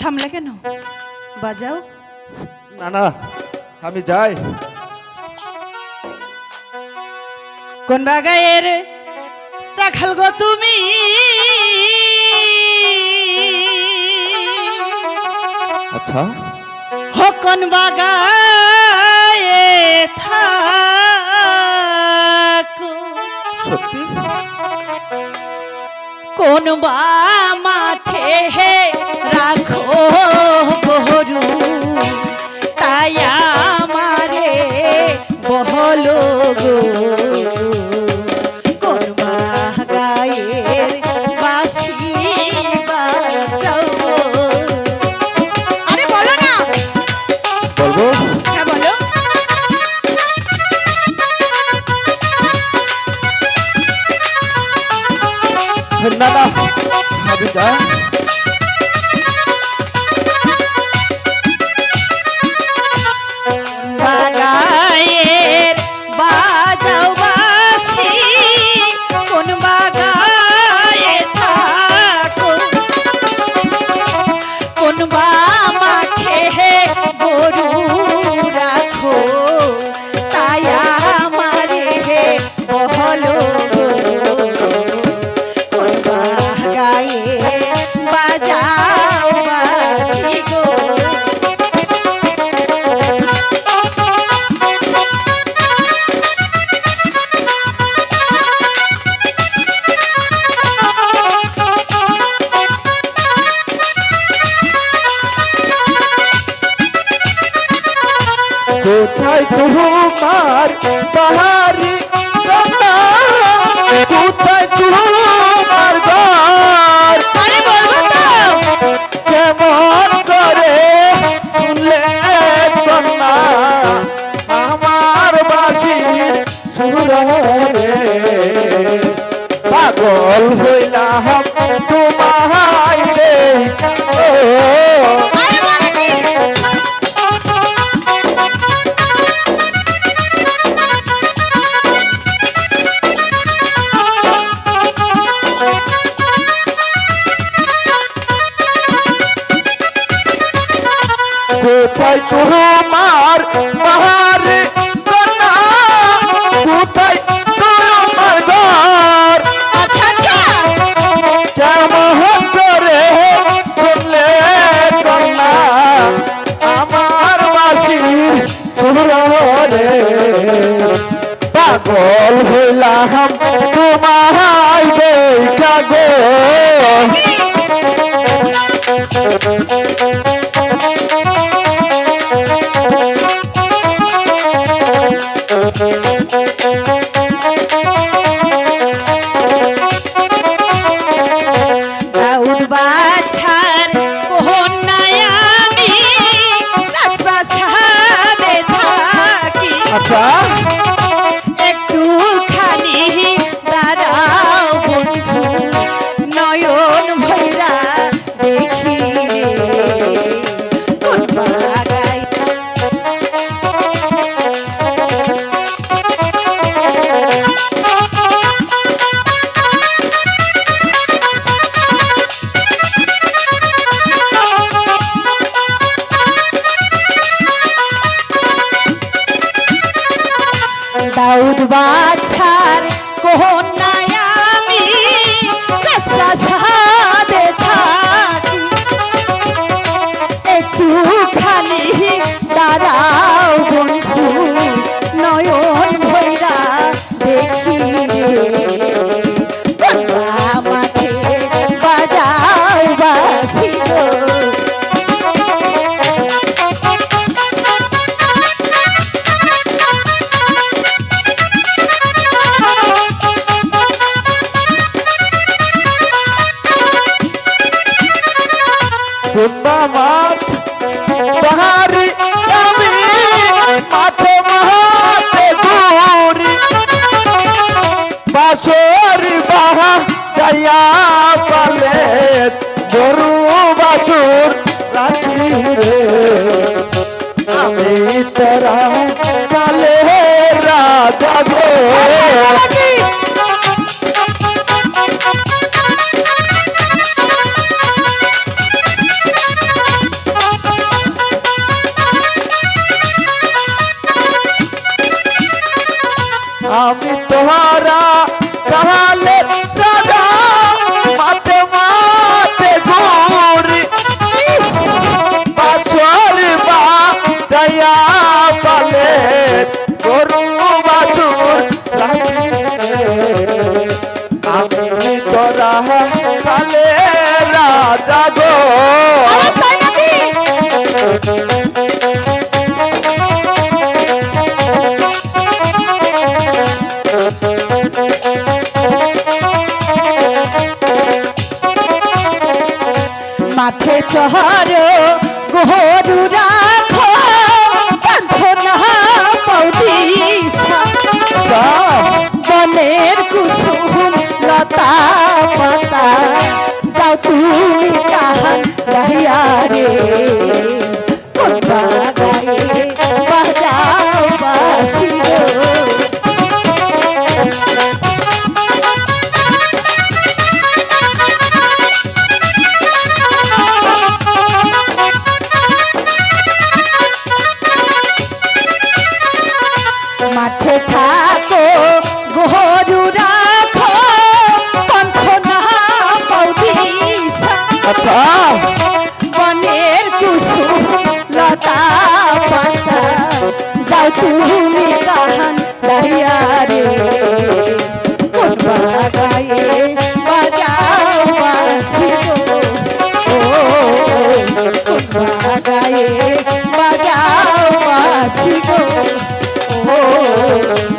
ঝামলা কেন? বাজাও। না না আমি যাই। কোন বাগায়ের রাখাল গো তুমি? আচ্ছা। হকন বাগায়ে থাকো। সত্যি? কোন বা Obrigado. পাগল হইলাম তোমায় রে। কোথায় তোমায় बात छारे को नया मी कस्बा আমি তোমারা মাঠে থাকো গরু রাখো কণ্ঠ না আচ্ছা। বনের কুসুম লতা পাতা যাও তুমি কাহান দাঁড়িয়া রে। গায়ে বাজাও বাসি ও গায়ে বাজাও বাসি Oh,